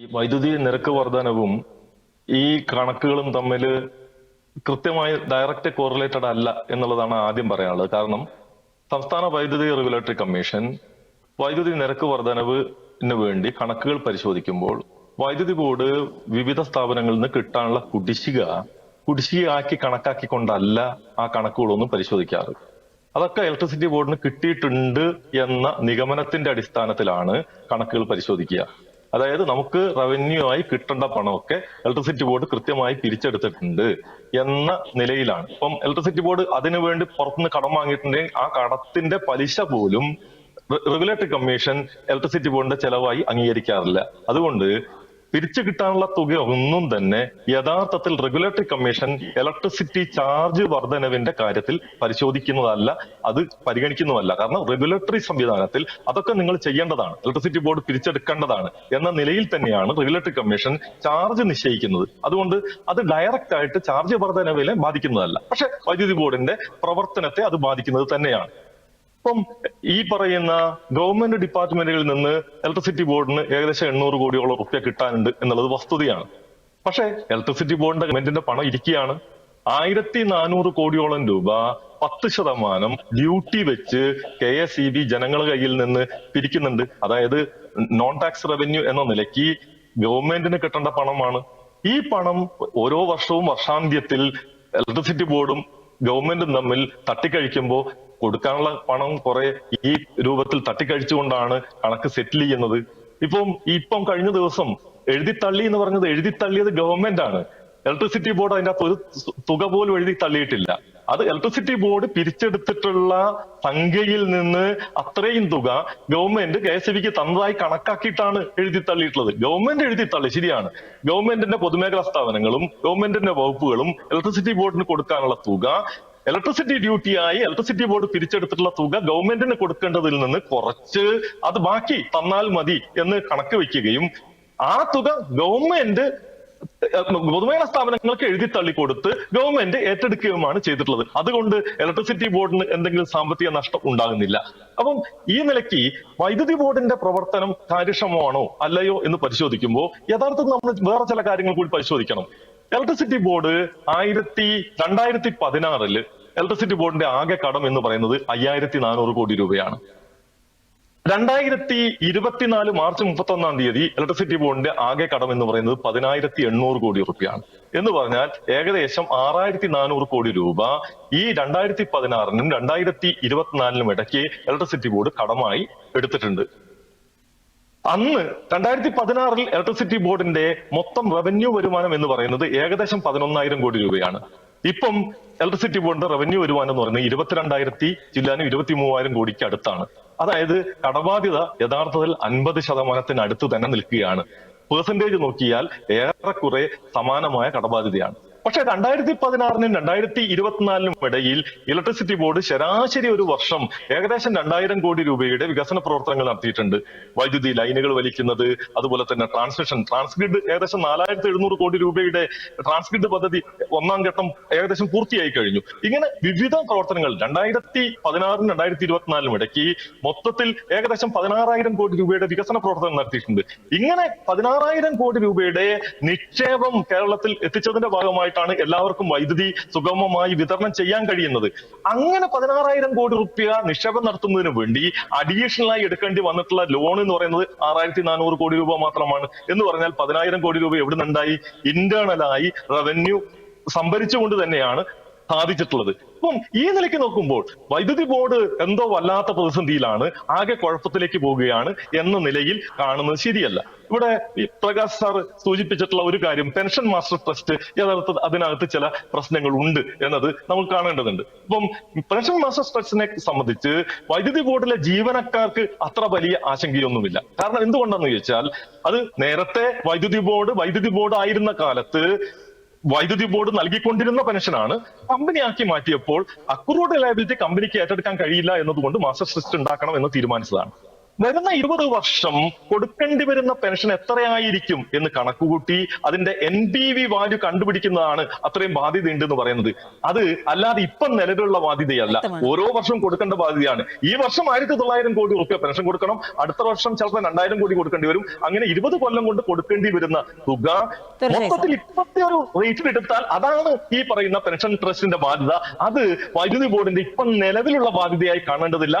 ഈ വൈദ്യുതി നിരക്ക് വർധനവും ഈ കണക്കുകളും തമ്മിൽ കൃത്യമായി ഡയറക്റ്റ് കോറിലേറ്റഡ് അല്ല എന്നുള്ളതാണ് ആദ്യം പറയാനുള്ളത്. കാരണം സംസ്ഥാന വൈദ്യുതി റെഗുലേറ്ററി കമ്മീഷൻ വൈദ്യുതി നിരക്ക് വർധനവിന് വേണ്ടി കണക്കുകൾ പരിശോധിക്കുമ്പോൾ വൈദ്യുതി ബോർഡ് വിവിധ സ്ഥാപനങ്ങളിൽ നിന്ന് കിട്ടാനുള്ള കുടിശ്ശിക കുടിശ്ശികയാക്കി കണക്കാക്കിക്കൊണ്ടല്ല ആ കണക്കുകളൊന്നും പരിശോധിക്കാറ്. അതൊക്കെ ഇലക്ട്രിസിറ്റി ബോർഡിന് കിട്ടിയിട്ടുണ്ട് എന്ന നിഗമനത്തിന്റെ അടിസ്ഥാനത്തിലാണ് കണക്കുകൾ പരിശോധിക്കുക. അതായത് നമുക്ക് റവന്യൂ ആയി കിട്ടേണ്ട പണമൊക്കെ ഇലക്ട്രിസിറ്റി ബോർഡ് കൃത്യമായി പിരിച്ചെടുത്തിട്ടുണ്ട് എന്ന നിലയിലാണ്. ഇപ്പം ഇലക്ട്രിസിറ്റി ബോർഡ് അതിനു വേണ്ടി പുറത്തുനിന്ന് കടം വാങ്ങിയിട്ടുണ്ടെങ്കിൽ ആ കടത്തിന്റെ പലിശ പോലും റെഗുലേറ്ററി കമ്മീഷൻ ഇലക്ട്രിസിറ്റി ബോർഡിന്റെ ചെലവായി അംഗീകരിക്കാറില്ല. അതുകൊണ്ട് പിരിച്ചു കിട്ടാനുള്ള തുക ഒന്നും തന്നെ യഥാർത്ഥത്തിൽ റെഗുലേറ്ററി കമ്മീഷൻ ഇലക്ട്രിസിറ്റി ചാർജ് വർധനവിന്റെ കാര്യത്തിൽ പരിശോധിക്കുന്നതല്ല അത് പരിഗണിക്കുന്നതല്ല. കാരണം റെഗുലേറ്ററി സംവിധാനത്തിൽ അതൊക്കെ നിങ്ങൾ ചെയ്യേണ്ടതാണ്. ഇലക്ട്രിസിറ്റി ബോർഡ് പിരിച്ചെടുക്കേണ്ടതാണ് എന്ന നിലയിൽ തന്നെയാണ് റെഗുലേറ്ററി കമ്മീഷൻ ചാർജ് നിശ്ചയിക്കുന്നത്. അതുകൊണ്ട് അത് ഡയറക്റ്റ് ആയിട്ട് ചാർജ് വർധനവിനെ ബാധിക്കുന്നതല്ല. പക്ഷെ വൈദ്യുതി ബോർഡിന്റെ പ്രവർത്തനത്തെ അത് ബാധിക്കുന്നത് തന്നെയാണ്. ഇപ്പം ഈ പറയുന്ന ഗവൺമെന്റ് ഡിപ്പാർട്ട്മെന്റുകളിൽ നിന്ന് ഇലക്ട്രിസിറ്റി ബോർഡിന് ഏകദേശം എണ്ണൂറ് കോടിയോളം റുപ്യ കിട്ടാനുണ്ട് എന്നുള്ളത് വസ്തുതയാണ്. പക്ഷേ ഇലക്ട്രിസിറ്റി ബോർഡിന്റെ ഗവൺമെന്റിന്റെ പണം ഇരിക്കുകയാണ്. ആയിരത്തി നാനൂറ് കോടിയോളം രൂപ പത്ത് ശതമാനം ഡ്യൂട്ടി വെച്ച് കെ എസ് ഇ ബി ജനങ്ങളുടെ കയ്യിൽ നിന്ന് പിരിക്കുന്നുണ്ട്. അതായത് നോൺ ടാക്സ് റവന്യൂ എന്ന നിലയ്ക്ക് ഗവൺമെന്റിന് കിട്ടേണ്ട പണമാണ്. ഈ പണം ഓരോ വർഷവും വർഷാന്ത്യത്തിൽ ഇലക്ട്രിസിറ്റി ബോർഡും ഗവൺമെന്റും തമ്മിൽ തട്ടിക്കഴിക്കുമ്പോൾ കൊടുക്കാനുള്ള പണം കുറെ ഈ രൂപത്തിൽ തട്ടിക്കഴിച്ചുകൊണ്ടാണ് കണക്ക് സെറ്റിൽ ചെയ്യുന്നത്. ഇപ്പം ഇപ്പം കഴിഞ്ഞ ദിവസം എഴുതി തള്ളി എന്ന് പറഞ്ഞത് എഴുതിത്തള്ളിയത് ഗവൺമെന്റ് ആണ് ഇലക്ട്രിസിറ്റി ബോർഡ് അതിന്റെ അകത്ത് ഒരു തുക പോലും എഴുതി തള്ളിയിട്ടില്ല അത് ഇലക്ട്രിസിറ്റി ബോർഡ് പിരിച്ചെടുത്തിട്ടുള്ള സംഖ്യയിൽ നിന്ന് അത്രയും തുക ഗവൺമെന്റ് കെ എസ് ബിക്ക് തന്നതായി കണക്കാക്കിയിട്ടാണ് എഴുതി തള്ളിയിട്ടുള്ളത് ഗവൺമെന്റ് എഴുതി തള്ളി ശരിയാണ്. ഗവൺമെന്റിന്റെ പൊതുമേഖലാ സ്ഥാപനങ്ങളും ഗവൺമെന്റിന്റെ വകുപ്പുകളും ഇലക്ട്രിസിറ്റി ബോർഡിന് കൊടുക്കാനുള്ള തുക ഇലക്ട്രിസിറ്റി ഡ്യൂട്ടിയായി ഇലക്ട്രിസിറ്റി ബോർഡ് പിരിച്ചെടുത്തിട്ടുള്ള തുക ഗവൺമെന്റിന് കൊടുക്കേണ്ടതിൽ നിന്ന് കുറച്ച് അത് ബാക്കി തന്നാൽ മതി എന്ന് കണക്ക് വെക്കുകയും ആ തുക ഗവൺമെന്റ് പൊതുമേഖലാ സ്ഥാപനങ്ങൾക്ക് എഴുതി തള്ളി തള്ളിക്കൊടുത്ത് ഗവൺമെന്റ് ഏറ്റെടുക്കുകയുമാണ് ചെയ്തിട്ടുള്ളത്. അതുകൊണ്ട് ഇലക്ട്രിസിറ്റി ബോർഡിന് എന്തെങ്കിലും സാമ്പത്തിക നഷ്ടം ഉണ്ടാകുന്നില്ല. അപ്പം ഈ നിലയ്ക്ക് വൈദ്യുതി ബോർഡിന്റെ പ്രവർത്തനം കാര്യക്ഷമമാണോ അല്ലയോ എന്ന് പരിശോധിക്കുമ്പോൾ യഥാർത്ഥത്തിൽ നമ്മൾ വേറെ ചില കാര്യങ്ങൾ കൂടി പരിശോധിക്കണം. ഇലക്ട്രിസിറ്റി ബോർഡ് ആയിരത്തി രണ്ടായിരത്തി പതിനാറിൽ ഇലക്ട്രിസിറ്റി ബോർഡിന്റെ ആകെ കടം എന്ന് പറയുന്നത് അയ്യായിരത്തി നാനൂറ് കോടി രൂപയാണ്. രണ്ടായിരത്തി ഇരുപത്തിനാല് മാർച്ച് മുപ്പത്തി ഒന്നാം തീയതി ഇലക്ട്രിസിറ്റി ബോർഡിന്റെ ആകെ കടം എന്ന് പറയുന്നത് പതിനായിരത്തി എണ്ണൂറ് കോടി റുപ്യാണ്. എന്ന് പറഞ്ഞാൽ ഏകദേശം ആറായിരത്തി നാനൂറ് കോടി രൂപ ഈ രണ്ടായിരത്തി പതിനാറിനും രണ്ടായിരത്തി ഇരുപത്തിനാലിനും ഇടയ്ക്ക് ഇലക്ട്രിസിറ്റി ബോർഡ് കടമായി എടുത്തിട്ടുണ്ട്. അന്ന് രണ്ടായിരത്തി പതിനാറിൽ ഇലക്ട്രിസിറ്റി ബോർഡിന്റെ മൊത്തം റവന്യൂ വരുമാനം എന്ന് പറയുന്നത് ഏകദേശം പതിനൊന്നായിരം കോടി രൂപയാണ്. ഇപ്പം ഇലക്ട്രിസിറ്റി ബോർഡിന്റെ റവന്യൂ വരുമാനം എന്ന് പറയുന്നത് ഇരുപത്തിരണ്ടായിരത്തി ജില്ലാനും ഇരുപത്തി മൂവായിരം കോടിക്ക് അടുത്താണ്. അതായത് കടബാധ്യത യഥാർത്ഥത്തിൽ അൻപത് ശതമാനത്തിന് അടുത്ത് തന്നെ നിൽക്കുകയാണ്. പെർസെന്റേജ് നോക്കിയാൽ ഏറെക്കുറെ സമാനമായ കടബാധ്യതയാണ്. പക്ഷെ രണ്ടായിരത്തി പതിനാറിനും രണ്ടായിരത്തി ഇരുപത്തിനാലിനും ഇടയിൽ ഇലക്ട്രിസിറ്റി ബോർഡ് ശരാശരി ഒരു വർഷം ഏകദേശം രണ്ടായിരം കോടി രൂപയുടെ വികസന പ്രവർത്തനങ്ങൾ നടത്തിയിട്ടുണ്ട്. വൈദ്യുതി ലൈനുകൾ വലിക്കുന്നത് അതുപോലെ തന്നെ ട്രാൻസ്മിഷൻ ട്രാൻസ്ഗ്രിഡ് ഏകദേശം നാലായിരത്തി എഴുന്നൂറ് കോടി രൂപയുടെ ട്രാൻസ്ഗ്രിഡ് പദ്ധതി ഒന്നാം ഘട്ടം ഏകദേശം പൂർത്തിയായി കഴിഞ്ഞു. ഇങ്ങനെ വിവിധ പ്രവർത്തനങ്ങൾ രണ്ടായിരത്തി പതിനാറിനും രണ്ടായിരത്തി ഇരുപത്തിനാലിനും ഇടയ്ക്ക് മൊത്തത്തിൽ ഏകദേശം പതിനാറായിരം കോടി രൂപയുടെ വികസന പ്രവർത്തനം നടത്തിയിട്ടുണ്ട്. ഇങ്ങനെ പതിനാറായിരം കോടി രൂപയുടെ നിക്ഷേപം കേരളത്തിൽ എത്തിച്ചതിന്റെ ഭാഗമായിട്ടാണ് എല്ലാവർക്കും വൈദ്യുതി സുഗമമായി വിതരണം ചെയ്യാൻ കഴിയുന്നത്. അങ്ങനെ പതിനാറായിരം കോടി റുപ്യ നിക്ഷേപം നടത്തുന്നതിന് വേണ്ടി അഡീഷണൽ ആയി എടുക്കേണ്ടി വന്നിട്ടുള്ള ലോൺ എന്ന് പറയുന്നത് ആറായിരത്തി നാനൂറ് കോടി രൂപ മാത്രമാണ്. എന്ന് പറഞ്ഞാൽ പതിനായിരം കോടി രൂപ എവിടെ നിന്നുണ്ടായി ഇന്റേണലായി റവന്യൂ സംഭരിച്ചുകൊണ്ട് തന്നെയാണ് സാധിച്ചിട്ടുള്ളത്. അപ്പം ഈ നിലയ്ക്ക് നോക്കുമ്പോൾ വൈദ്യുതി ബോർഡ് എന്തോ വല്ലാത്ത പ്രതിസന്ധിയിലാണ് ആകെ കുഴപ്പത്തിലേക്ക് പോവുകയാണ് എന്ന നിലയിൽ കാണുന്നത് ശരിയല്ല. ഇവിടെ പ്രകാശ് സാർ സൂചിപ്പിച്ചിട്ടുള്ള ഒരു കാര്യം പെൻഷൻ മാസ്റ്റർ ട്രസ്റ്റ് യഥാർത്ഥ അതിനകത്ത് ചില പ്രശ്നങ്ങൾ ഉണ്ട് എന്നത് നമ്മൾ കാണേണ്ടതുണ്ട്. ഇപ്പം പെൻഷൻ മാസ്റ്റർ ട്രസ്റ്റിനെ സംബന്ധിച്ച് വൈദ്യുതി ബോർഡിലെ ജീവനക്കാർക്ക് അത്ര വലിയ ആശങ്കയൊന്നുമില്ല. കാരണം എന്തുകൊണ്ടാന്ന് ചോദിച്ചാൽ അത് നേരത്തെ വൈദ്യുതി ബോർഡ് വൈദ്യുതി ബോർഡ് ആയിരുന്ന കാലത്ത് വൈദ്യുതി ബോർഡ് നൽകിക്കൊണ്ടിരുന്ന പെൻഷനാണ് കമ്പനിയാക്കി മാറ്റിയപ്പോൾ അക്രൂഡ് ലയബിലിറ്റി കമ്പനിക്ക് ഏറ്റെടുക്കാൻ കഴിയില്ല എന്നതുകൊണ്ട് മാസ്റ്റർ ട്രസ്റ്റ് ഉണ്ടാക്കണം എന്ന് തീരുമാനിച്ചതാണ്. വരുന്ന ഇരുപത് വർഷം കൊടുക്കേണ്ടി വരുന്ന പെൻഷൻ എത്രയായിരിക്കും എന്ന് കണക്കുകൂട്ടി അതിന്റെ എൻ ബി വി വാല്യൂ കണ്ടുപിടിക്കുന്നതാണ് അത്രയും ബാധ്യത ഉണ്ട് എന്ന് പറയുന്നത്. അത് അല്ലാതെ ഇപ്പം നിലവിലുള്ള ബാധ്യതയല്ല. ഓരോ വർഷവും കൊടുക്കേണ്ട ബാധ്യതയാണ്. ഈ വർഷം ആയിരത്തി തൊള്ളായിരം കോടി റുപ്യ പെൻഷൻ കൊടുക്കണം. അടുത്ത വർഷം ചിലപ്പോൾ രണ്ടായിരം കോടി കൊടുക്കേണ്ടി വരും. അങ്ങനെ ഇരുപത് കൊല്ലം കൊണ്ട് കൊടുക്കേണ്ടി വരുന്ന തുക മൊത്തത്തിൽ ഇപ്പത്തെ ഒരു റേറ്റിൽ എടുത്താൽ അതാണ് ഈ പറയുന്ന പെൻഷൻ ട്രസ്റ്റിന്റെ ബാധ്യത. അത് വൈദ്യുതി ബോർഡിന്റെ ഇപ്പം നിലവിലുള്ള ബാധ്യതയായി കാണേണ്ടതില്ല.